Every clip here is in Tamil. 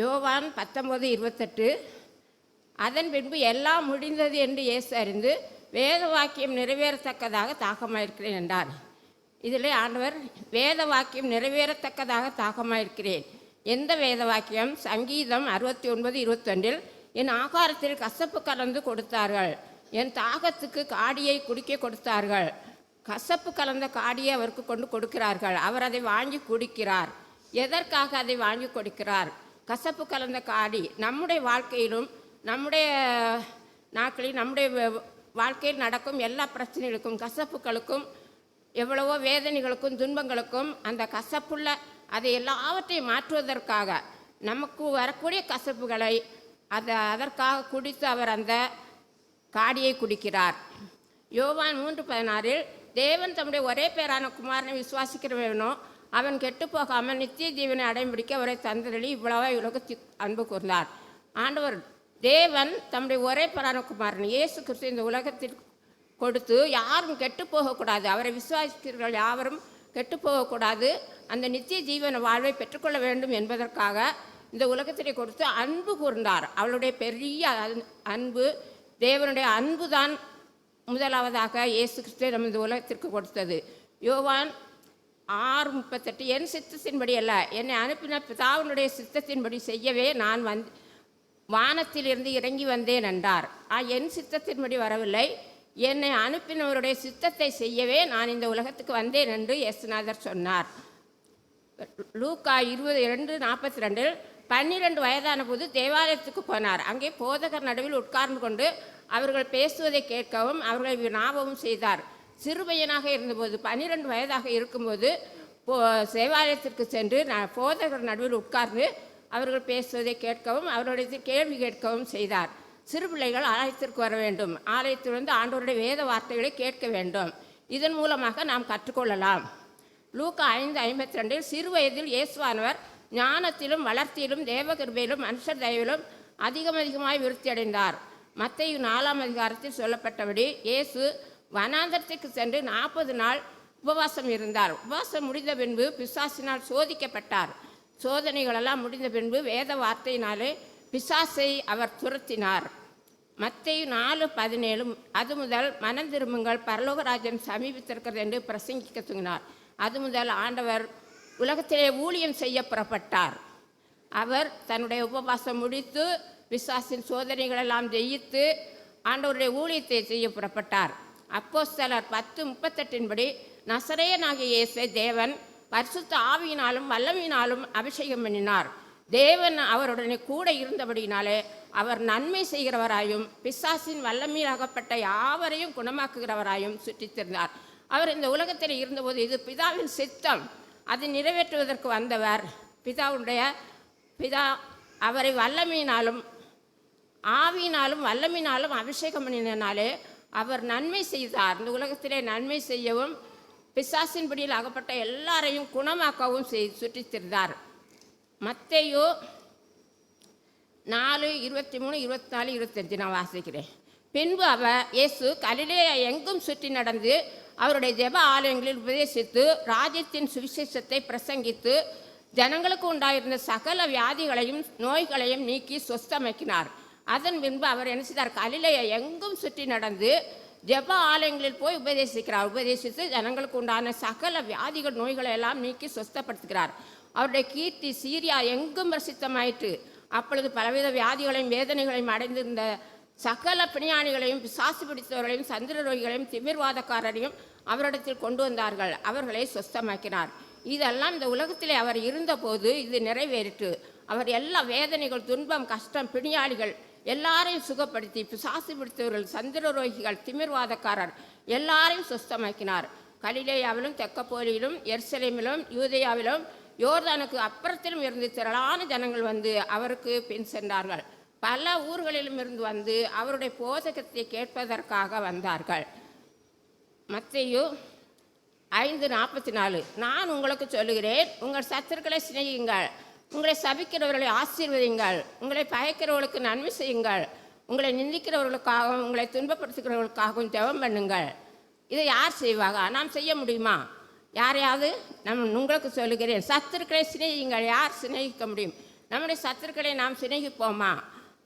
யோவான் பத்தொம்போது இருபத்தெட்டு. அதன் பின்பு எல்லாம் முடிந்தது என்று இயேசு அறிந்து வேத வாக்கியம் நிறைவேறத்தக்கதாக தாகமாயிருக்கிறேன் என்றார். இதில் ஆண்டவர் வேத வாக்கியம் நிறைவேறத்தக்கதாக தாகமாயிருக்கிறேன். எந்த வேத வாக்கியம் சங்கீதம் அறுபத்தி ஒன்பது இருபத்தொன்றில் என் ஆகாரத்தில் கசப்பு கலந்து கொடுத்தார்கள். என் தாகத்துக்கு காடியை குடிக்க கொடுத்தார்கள். கசப்பு கலந்த காடியை அவருக்கு கொண்டு கொடுக்கிறார்கள். அவர் அதை வாங்கி குடிக்கிறார். எதற்காக அதை வாங்கி கொடுக்கிறார்? கசப்பு கலந்த காடி நம்முடைய வாழ்க்கையிலும் நம்முடைய நாட்களில் நம்முடைய வாழ்க்கையில் நடக்கும் எல்லா பிரச்சனைகளுக்கும் கசப்புகளுக்கும் எவ்வளவோ வேதனைகளுக்கும் துன்பங்களுக்கும் அந்த கசப்புள்ள அதை எல்லாவற்றையும் மாற்றுவதற்காக நமக்கு வரக்கூடிய கசப்புகளை அதை அதற்காக குடித்து அவர் அந்த காடியை குடிக்கிறார். யோவான் மூன்று பதினாறில் தேவன் தம்முடைய ஒரே பேரான குமாரனை விசுவாசிக்கிறவனோ அவன் கெட்டு போகாமல் நித்திய ஜீவனை அடைம்பிடிக்க அவரை தந்தரளி இவ்வளவா உலகத்தில் அன்பு கூர்ந்தார். ஆண்டவர் தேவன் தம்முடைய ஒரே பரானகுமாரன் இயேசு கிறிஸ்து இந்த உலகத்திற்கு கொடுத்து யாரும் கெட்டு போகக்கூடாது அவரை விசுவாசிக்கிறவர்கள் யாவரும் கெட்டு போகக்கூடாது அந்த நித்திய ஜீவன வாழ்வை பெற்றுக்கொள்ள வேண்டும் என்பதற்காக இந்த உலகத்திலே கொடுத்து அன்பு கூர்ந்தார். அவளுடைய பெரிய அன்- அன்பு தேவனுடைய அன்பு தான் முதலாவதாக இயேசு கிறிஸ்துவை நம்ம இந்த உலகத்திற்கு கொடுத்தது. யோவான் ஆறு முப்பத்தெட்டு என் சித்தத்தின்படி அல்ல. என்னை அனுப்பின பிதாவினுடைய சித்தத்தின்படி செய்யவே நான் வந் வானத்திலிருந்து இறங்கி வந்தேன் என்றார். ஆ என் சித்தத்தின்படி வரவில்லை. என்னை அனுப்பினவருடைய சித்தத்தை செய்யவே நான் இந்த உலகத்துக்கு வந்தேன் என்று இயேசுநாதர் சொன்னார். லூக்கா இருபது இரண்டு நாற்பத்தி ரெண்டில் பன்னிரண்டு வயதான போது தேவாலயத்துக்கு போனார். அங்கே போதகர் நடுவில் உட்கார்ந்து கொண்டு அவர்கள் பேசுவதை கேட்கவும் அவர்களை வினாவவும் செய்தார். சிறுபையனாக இருந்தபோது பன்னிரெண்டு வயதாக இருக்கும்போது போ சேவாலயத்திற்கு சென்று நான் போதகர் நடுவில் உட்கார்ந்து அவர்கள் பேசுவதை கேட்கவும் அவருடைய கேள்வி கேட்கவும் செய்தார். சிறு பிள்ளைகள் ஆலயத்திற்கு வர வேண்டும். ஆலயத்திலிருந்து ஆண்டோருடைய வேத வார்த்தைகளை கேட்க வேண்டும். இதன் மூலமாக நாம் கற்றுக்கொள்ளலாம். லூக்கா ஐந்து ஐம்பத்தி ரெண்டில் சிறு வயதில் இயேசுவானவர் ஞானத்திலும் வளர்த்தியிலும் தேவகிருபையிலும் மனுஷர் தயவிலும் அதிகம் அதிகமாய் விருத்தி அடைந்தார் மத்தையும் நாலாம் அதிகாரத்தில் சொல்லப்பட்டபடி இயேசு வனாந்தரத்துக்கு சென்று நாற்பது நாள் உபவாசம் இருந்தார். உபவாசம் முடிந்த பின்பு பிசாசினால் சோதிக்கப்பட்டார். சோதனைகளெல்லாம் முடிந்த பின்பு வேத வார்த்தையினாலே பிசாசை அவர் துரத்தினார். மத்திய நாலு பதினேழு அது முதல் மனம் திரும்புங்கள் பரலோகராஜன் சமீபித்திருக்கிறது என்று பிரசங்கிக்க துங்கினார். அது முதல் ஆண்டவர் உலகத்திலே ஊழியம் செய்ய புறப்பட்டார். அவர் தன்னுடைய உபவாசம் முடித்து விசுவாசின் சோதனைகளெல்லாம் ஜெயித்து ஆண்டவருடைய ஊழியத்தை செய்ய புறப்பட்டார். அப்போஸ்தலர் பத்து முப்பத்தெட்டின்படி நசரேயனாகிய இயேசு தேவன் பரிசுத்த ஆவியினாலும் வல்லமையினாலும் அபிஷேகம் பண்ணினார். தேவன் அவருடனே கூட இருந்தபடியினாலே அவர் நன்மை செய்கிறவராயும் பிசாசின் வல்லமையில் அகப்பட்ட யாவரையும் குணமாக்குகிறவராயும் சுற்றித்திருந்தார். அவர் இந்த உலகத்தில் இருந்தபோது இது பிதாவின் சித்தம். அதை நிறைவேற்றுவதற்கு வந்தவர் பிதாவுடைய பிதா அவரை வல்லமையினாலும் ஆவியினாலும் வல்லமினாலும் அபிஷேகம் பண்ணினாலே அவர் நன்மை செய்தார். இந்த உலகத்திலே நன்மை செய்யவும் பிசாசின்படியில் அகப்பட்ட எல்லாரையும் குணமாக்கவும் செய் சுற்றித்திருந்தார். திரிந்தார் நாலு இருபத்தி மூணு இருபத்தி நாலு இருபத்தஞ்சு நான் வாசிக்கிறேன். பின்பு அவர் இயேசு கலிலேயா எங்கும் சுற்றி நடந்து அவருடைய ஜெப ஆலயங்களில் உபதேசித்து ராஜ்யத்தின் சுவிசேஷத்தை பிரசங்கித்து ஜனங்களுக்கு உண்டாயிருந்த சகல வியாதிகளையும் நோய்களையும் நீக்கி சொஸ்தமாக்கினார். அதன் பின்பு அவர் என்ன செய்தார்? கலிலையை எங்கும் சுற்றி நடந்து ஜெப ஆலயங்களில் போய் உபதேசிக்கிறார். உபதேசித்து ஜனங்களுக்கு உண்டான சகல வியாதிகள் நோய்களை எல்லாம் நீக்கி சொஸ்தப்படுத்துகிறார். அவருடைய கீர்த்தி சீரியா எங்கும் பிரசித்தமாயிற்று. அப்பொழுது பலவித வியாதிகளையும் வேதனைகளையும் அடைந்திருந்த சகல பிணியாணிகளையும் சாசு பிடித்தவர்களையும் சந்திர நோய்களையும் திமிர்வாதக்காரரையும் அவரிடத்தில் கொண்டு வந்தார்கள். அவர்களை சொஸ்தமாக்கினார். இதெல்லாம் இந்த உலகத்திலே அவர் இருந்தபோது இது நிறைவேறிற்று. அவர் எல்லா வேதனைகள் துன்பம் கஷ்டம் பிணியாளிகள் எல்லாரையும் சுகப்படுத்தி பிசாசு பிடித்தவர்கள் சந்திர ரோகிகள் திமிர்வாதக்காரர் எல்லாரையும் சுஸ்தமாக்கினார். கலிலேயாவிலும் தெக்கப்போலியிலும் எர்சலேமிலும் யூதேயாவிலும் யோர்தானுக்கு அப்புறத்திலும் இருந்து திரளான ஜனங்கள் வந்து அவருக்கு பின் சென்றார்கள். பல ஊர்களிலும் இருந்து வந்து அவருடைய போதகத்தை கேட்பதற்காக வந்தார்கள். மத்தையு ஐந்து நாற்பத்தி நாலு நான் உங்களுக்கு சொல்லுகிறேன் உங்கள் சத்துருக்களை சிநேகிங்கள் உங்களை சபிக்கிறவர்களை ஆசீர்வதிங்கள் உங்களை பயக்கிறவர்களுக்கு நன்மை செய்யுங்கள். உங்களை நிந்திக்கிறவர்களுக்காகவும் உங்களை துன்பப்படுத்துகிறவர்களுக்காகவும் ஜெபம் பண்ணுங்கள். இதை யார் செய்வாங்க? நாம் செய்ய முடியுமா? யாரையாவது நம் உங்களுக்கு சொல்லுகிறேன். சத்துருக்களை சிநேகியுங்கள். யார் சிநேகிக்க முடியும்? நம்முடைய சத்துருக்களை நாம் சிநேகிப்போமா?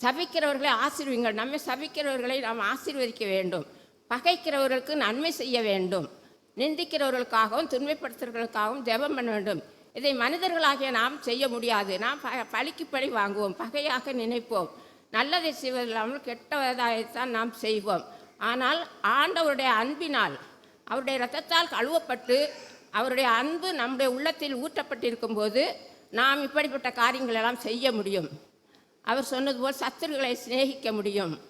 சபிக்கிறவர்களை ஆசீர்வீங்கள் நம்மை சபிக்கிறவர்களை நாம் ஆசீர்வதிக்க வேண்டும். பகைக்கிறவர்களுக்கு நன்மை செய்ய வேண்டும். நிந்திக்கிறவர்களுக்காகவும் துன்மைப்படுத்துறவர்களுக்காகவும் ஜெபம் பண்ண வேண்டும். இதை மனிதர்களாகிய நாம் செய்ய முடியாது. நாம் ப- பழிக்கு பழி வாங்குவோம். பகையாக நினைப்போம். நல்லதை செய்வதில்லாமல் கெட்டதாகத்தான் நாம் செய்வோம். ஆனால் ஆண்டவருடைய அன்பினால் அவருடைய இரத்தத்தால் கழுவப்பட்டு அவருடைய அன்பு நம்முடைய உள்ளத்தில் ஊற்றப்பட்டிருக்கும் போது நாம் இப்படிப்பட்ட காரியங்கள் எல்லாம் செய்ய முடியும். அவர் சொன்னது போல் சத்துருக்களை சிநேகிக்க முடியும்.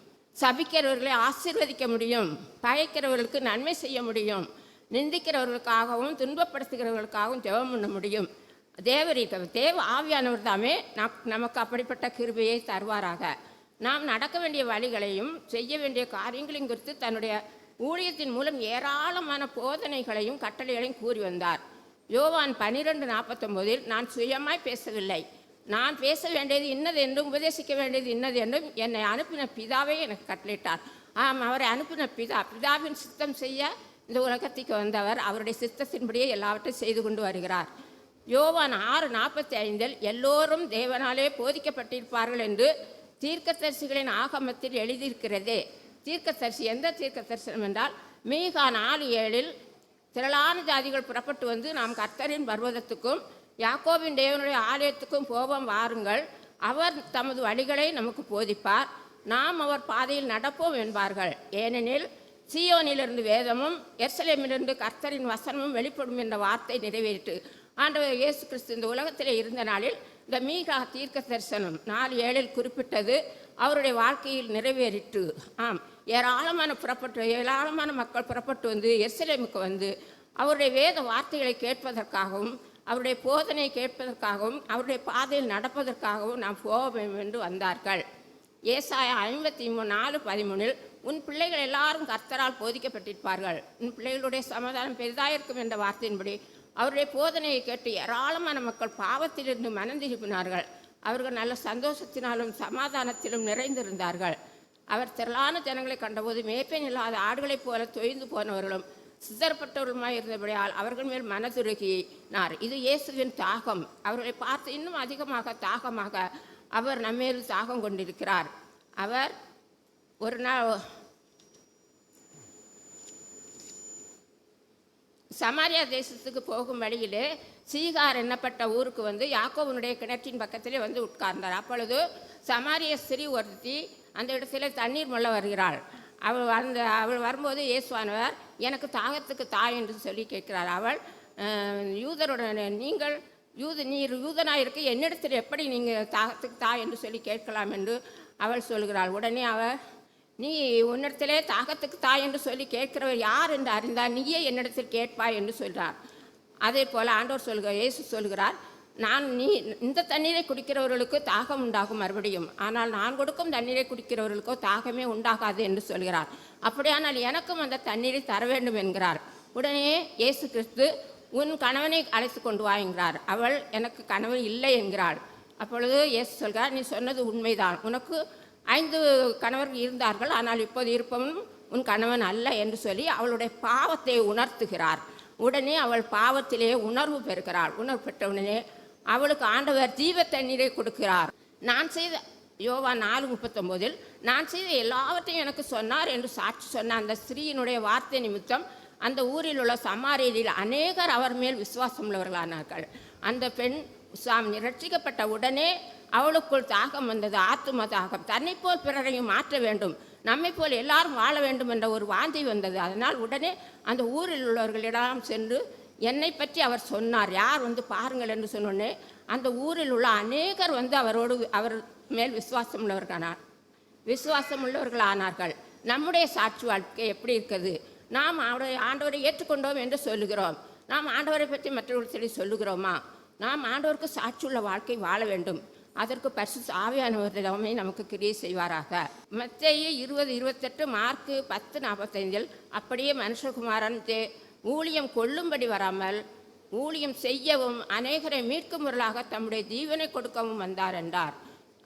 சபிக்கிறவர்களை ஆசீர்வதிக்க முடியும். பகைக்கிறவர்களுக்கு நன்மை செய்ய முடியும். நிந்திக்கிறவர்களுக்காகவும் துன்பப்படுத்துகிறவர்களுக்காகவும் ஜெபம் பண்ண முடியும். தேவரீக தேவ ஆவியானவர் தாமே நம் நமக்கு அப்படிப்பட்ட கிருபையை தருவாராக. நாம் நடக்க வேண்டிய வழிகளையும் செய்ய வேண்டிய காரியங்களையும் குறித்து தன்னுடைய ஊழியத்தின் மூலம் ஏராளமான போதனைகளையும் கட்டளைகளையும் கூறி வந்தார். யோவான் பனிரெண்டு நாற்பத்தொம்போதில் நான் சுயமாய் பேசவில்லை. நான் பேச வேண்டியது இன்னது என்றும் உபதேசிக்க வேண்டியது இன்னது என்றும் என்னை அனுப்பின பிதாவே எனக்கு கட்டளையிட்டார். ஆம் அவரை அனுப்பின பிதா பிதாவின் சித்தம் செய்ய இந்த உலகத்துக்கு வந்தவர் அவருடைய சித்தத்தின்படியே எல்லாவற்றையும் செய்து கொண்டு வருகிறார். யோவான் ஆறு நாற்பத்தி ஐந்தில் எல்லோரும் தேவனாலே போதிக்கப்பட்டிருப்பார்கள் என்று தீர்க்கதரிசிகளின் ஆகமத்தில் எழுதியிருக்கிறதே. தீர்க்கதரிசி எந்த தீர்க்க தரிசனம் என்றால் மீகா நாலு ஏழில் திரளான ஜாதிகள் புறப்பட்டு வந்து நாம் கர்த்தரின் பர்வதத்துக்கும் யாக்கோவின் தேவனுடைய ஆலயத்துக்கும் போவோம் வாருங்கள். அவர் தமது வழிகளை நமக்கு போதிப்பார். நாம் அவர் பாதையில் நடப்போம் என்பார்கள். ஏனெனில் சியோனிலிருந்து வேதமும் எர்சலேமிலிருந்து கர்த்தரின் வசனமும் வெளிப்படும் என்ற வார்த்தை நிறைவேறிட்டு ஆண்டவர் இயேசு கிறிஸ்து இந்த உலகத்தில் இருந்த நாளில் இந்த மீகா தீர்க்க தரிசனம் நாலு ஏழில் குறிப்பிட்டது அவருடைய வாழ்க்கையில் நிறைவேறிட்டு ஆம். ஏராளமான புறப்பட்டு ஏராளமான மக்கள் புறப்பட்டு வந்து எர்சலேமுக்கு வந்து அவருடைய வேத வார்த்தைகளை கேட்பதற்காகவும் அவருடைய போதனை கேட்பதற்காகவும் அவருடைய பாதையில் நடப்பதற்காகவும் நாம் போக வேண்டும் என்று வந்தார்கள். ஏசாயா ஐம்பத்தி மூணு நாலு பதிமூணில் உன் பிள்ளைகள் எல்லாரும் கர்த்தரால் போதிக்கப்பட்டிருப்பார்கள். உன் பிள்ளைகளுடைய சமாதானம் பெரிதாயிருக்கும் என்ற வார்த்தையின்படி அவருடைய போதனையை கேட்டு ஏராளமான மக்கள் பாவத்திலிருந்து மனந்திருப்பினார்கள். அவர்கள் நல்ல சந்தோஷத்தினாலும் சமாதானத்திலும் நிறைந்திருந்தார்கள். அவர் திரளான ஜனங்களை கண்டபோது மேய்ப்பன் இல்லாத ஆடுகளைப் போல தொய்ந்து போனவர்களும் சிதறப்பட்டவர்களுமாய் இருந்தபடியால் அவர்கள் மேல் மனதுருகினார். இது இயேசுவின் தாகம். அவர்களை பார்த்து இன்னும் அதிகமாக தாகமாக அவர் நம்மேல் தாகம் கொண்டிருக்கிறார். அவர் ஒரு நாள் சமாரியா தேசத்துக்கு போகும் வழியிலே சீகார் என்னப்பட்ட ஊருக்கு வந்து யாக்கோவனுடைய கிணற்றின் பக்கத்திலே வந்து உட்கார்ந்தார். அப்பொழுது சமாரிய ஸ்திரீ ஒருத்தி அந்த இடத்துல தண்ணீர் மொள்ள வருகிறாள். அவள் அந்த அவள் வரும்போது இயேசுவானவர் எனக்கு தாகத்துக்கு தாய் என்று சொல்லி கேட்கிறார். அவள் யூதருடன் நீங்கள் யூத நீர் யூதனாக இருக்க என்னிடத்தில் எப்படி நீங்கள் தாகத்துக்கு தா என்று சொல்லி கேட்கலாம் என்று அவள் சொல்கிறாள். உடனே அவள் நீ உன்னிடத்திலே தாகத்துக்கு தாய் என்று சொல்லி கேட்கிறவர் யார் என்று அறிந்தால் நீயே என்னிடத்தில் கேட்பாய் என்று சொல்கிறார் அதே போல் ஆண்டோர் சொல்கிறார் இயேசு சொல்கிறார் நான் நீ இந்த தண்ணீரை குடிக்கிறவர்களுக்கு தாகம் உண்டாகும் மறுபடியும். ஆனால் நான் கொடுக்கும் தண்ணீரை குடிக்கிறவர்களுக்கோ தாகமே உண்டாகாது என்று சொல்கிறார். அப்படியானால் எனக்கும் அந்த தண்ணீரை தர வேண்டும் என்கிறார். உடனே இயேசு கிறிஸ்து உன் கணவனை அழைத்து கொண்டு வா என்கிறார். அவள் எனக்கு கணவன் இல்லை என்கிறாள். அப்பொழுது எஸ் சொல்கிறார் நீ சொன்னது உண்மைதான். உனக்கு ஐந்து கணவர்கள் இருந்தார்கள். ஆனால் இப்போது இருப்பவன் உன் கணவன் அல்ல என்று சொல்லி அவளுடைய பாவத்தை உணர்த்துகிறார். உடனே அவள் பாவத்திலே உணர்வு பெறுகிறாள். உணர்வு பெற்ற உடனே அவளுக்கு ஆண்டவர் ஜீவ தண்ணீரை கொடுக்கிறார். நான் செய்த யோவா நாலு முப்பத்தொம்போதில் நான் செய்த எல்லாவற்றையும் எனக்கு சொன்னார் என்று சாட்சி சொன்ன அந்த ஸ்திரீயினுடைய வார்த்தை நிமித்தம் அந்த ஊரில் உள்ள சமாரியரில் அநேகர் அவர் மேல் விசுவாசம் உள்ளவர்களானார்கள். அந்த பெண் சுவாமி ரட்சிக்கப்பட்ட உடனே அவளுக்குள் தாகம் வந்தது ஆத்தும தாகம். தன்னை போல் பிறரையும் மாற்ற வேண்டும். நம்மை போல் எல்லாரும் வாழ வேண்டும் என்ற ஒரு வாந்தி வந்தது. அதனால் உடனே அந்த ஊரில் உள்ளவர்களிடம் சென்று என்னை பற்றி அவர் சொன்னார். யார் வந்து பாருங்கள் என்று சொன்னோடனே அந்த ஊரில் உள்ள அநேகர் வந்து அவரோடு அவர் மேல் விசுவாசம் உள்ளவர்களானார். விசுவாசம் உள்ளவர்களானார்கள். நம்முடைய சாட்சி வாழ்க்கை எப்படி இருக்குது? நாம் அவருடைய ஆண்டவரை ஏற்றுக்கொண்டோம் என்று சொல்லுகிறோம். நாம் ஆண்டவரை பற்றி மற்றவர்கள் சொல்லுகிறோமா? நாம் ஆண்டவருக்கு சாட்சியுள்ள வாழ்க்கை வாழ வேண்டும். அதற்கு பரிசு ஆவியானவரிடமே நமக்கு கிரியை செய்வாராக. மத்திய இருபது இருபத்தெட்டு மார்க்கு பத்து நாற்பத்தைந்தில் அப்படியே மனுஷகுமாரன் தே ஊழியம் கொள்ளும்படி வராமல் ஊழியம் செய்யவும் அநேகரை மீட்கும் பொருளாக தம்முடைய ஜீவனை கொடுக்கவும் வந்தார் என்றார்.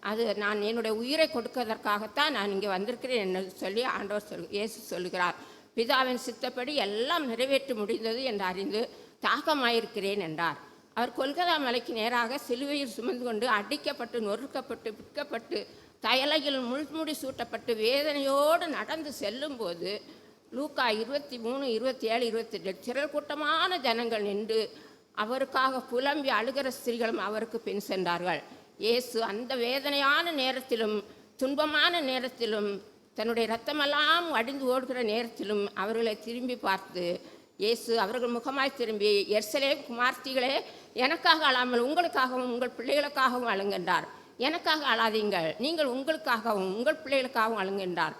அது நான் என்னுடைய உயிரை கொடுப்பதற்காகத்தான் நான் இங்கே வந்திருக்கிறேன் என்று சொல்லி ஆண்டவர் சொல் இயேசு சொல்லுகிறார். பிதாவின் சித்தப்படி எல்லாம் நிறைவேற்றி முடிந்தது என்று அறிந்து தாகமாயிருக்கிறேன் என்றார். அவர் கொல்கதா மலைக்கு நேராக சிலுவையில் சுமந்து கொண்டு அடிக்கப்பட்டு நொறுக்கப்பட்டு பிற்கப்பட்டு தயலையில் முள்முடி சூட்டப்பட்டு வேதனையோடு நடந்து செல்லும்போது லூக்கா இருபத்தி மூணு இருபத்தி ஏழு இருபத்தெட்டு திரள் கூட்டமான ஜனங்கள் நின்று அவருக்காக புலம்பி அழுகிற ஸ்திரீகளும் அவருக்கு பின் சென்றார்கள். இயேசு அந்த வேதனையான நேரத்திலும் துன்பமான நேரத்திலும் தன்னுடைய ரத்தமெல்லாம் அடிந்து ஓடுகிற நேரத்திலும் அவர்களை திரும்பி பார்த்து இயேசு அவர்கள் முகமாய் திரும்பி எர்சலே குமார்த்திகளே எனக்காக அழாமல் உங்களுக்காகவும் உங்கள் பிள்ளைகளுக்காகவும் அழுங்கென்றார். எனக்காக அழாதீங்கள். நீங்கள் உங்களுக்காகவும் உங்கள் பிள்ளைகளுக்காகவும் அழுங்கென்றார்.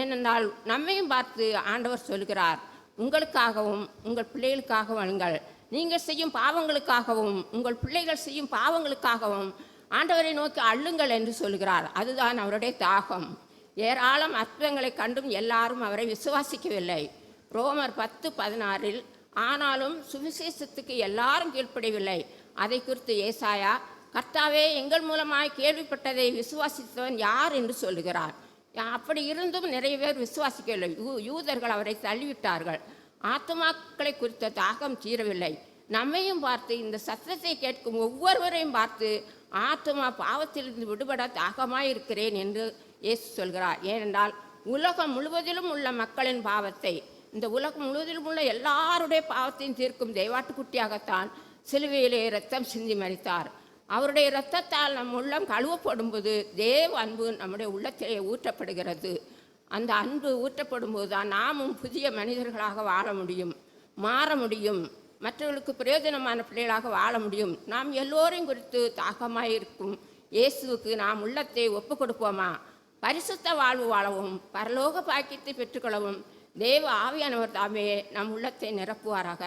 ஏனென்றால் நம்மையும் பார்த்து ஆண்டவர் சொல்கிறார் உங்களுக்காகவும் உங்கள் பிள்ளைகளுக்காகவும் அழுங்கள். நீங்கள் செய்யும் பாவங்களுக்காகவும் உங்கள் பிள்ளைகள் செய்யும் பாவங்களுக்காகவும் ஆண்டவரை நோக்கி அள்ளுங்கள் என்று சொல்கிறார். அதுதான் அவருடைய தாகம். ஏராளம் அற்புதங்களை கண்டும் எல்லாரும் அவரை விசுவாசிக்கவில்லை. ரோமர் பத்து பதினாறில் ஆனாலும் சுவிசேஷத்துக்கு எல்லாரும் கீழ்ப்படவில்லை அதை குறித்து ஏசாயா கர்த்தாவே எங்கள் மூலமாய் கேள்விப்பட்டதை விசுவாசித்தவன் யார் என்று சொல்லுகிறார். அப்படி இருந்தும் நிறைய பேர் விசுவாசிக்கவில்லை. யூ- யூதர்கள் அவரை தள்ளிவிட்டார்கள். ஆத்மாக்களை குறித்த தாகம் தீரவில்லை. நம்மையும் பார்த்து இந்த சத்தத்தை கேட்கும் ஒவ்வொருவரையும் பார்த்து ஆத்மா பாவத்திலிருந்து விடுபட தாகமாய் இருக்கிறேன் என்று இயேசு சொல்கிறார். ஏனென்றால் உலகம் முழுவதிலும் உள்ள மக்களின் பாவத்தை இந்த உலகம் முழுவதிலும் உள்ள எல்லாருடைய பாவத்தையும் தீர்க்கும் தெய்வாட்டுக்குட்டியாகத்தான் சிலுவையிலே ரத்தம் சிந்தி மறித்தார் அவருடைய இரத்தத்தால் நம் உள்ளம் கழுவப்படும்போது தேவ அன்பு நம்முடைய உள்ளத்திலே ஊற்றப்படுகிறது. அந்த அன்பு ஊற்றப்படும் போது தான் நாமும் புதிய மனிதர்களாக வாழ முடியும் மாற முடியும் மற்றவர்களுக்கு பிரயோஜனமான பிள்ளைகளாக வாழ முடியும். நாம் எல்லோரையும் குறித்து தாகமாக இருக்கும் இயேசுவுக்கு நாம் உள்ளத்தை ஒப்பு கொடுப்போமா பரிசுத்த வாழ்வு வாழவும் பரலோக பாக்கியத்தை பெற்றுக்கொள்ளவும் தேவ ஆவியானவர் தாமே நம் உள்ளத்தை நிரப்புவாராக.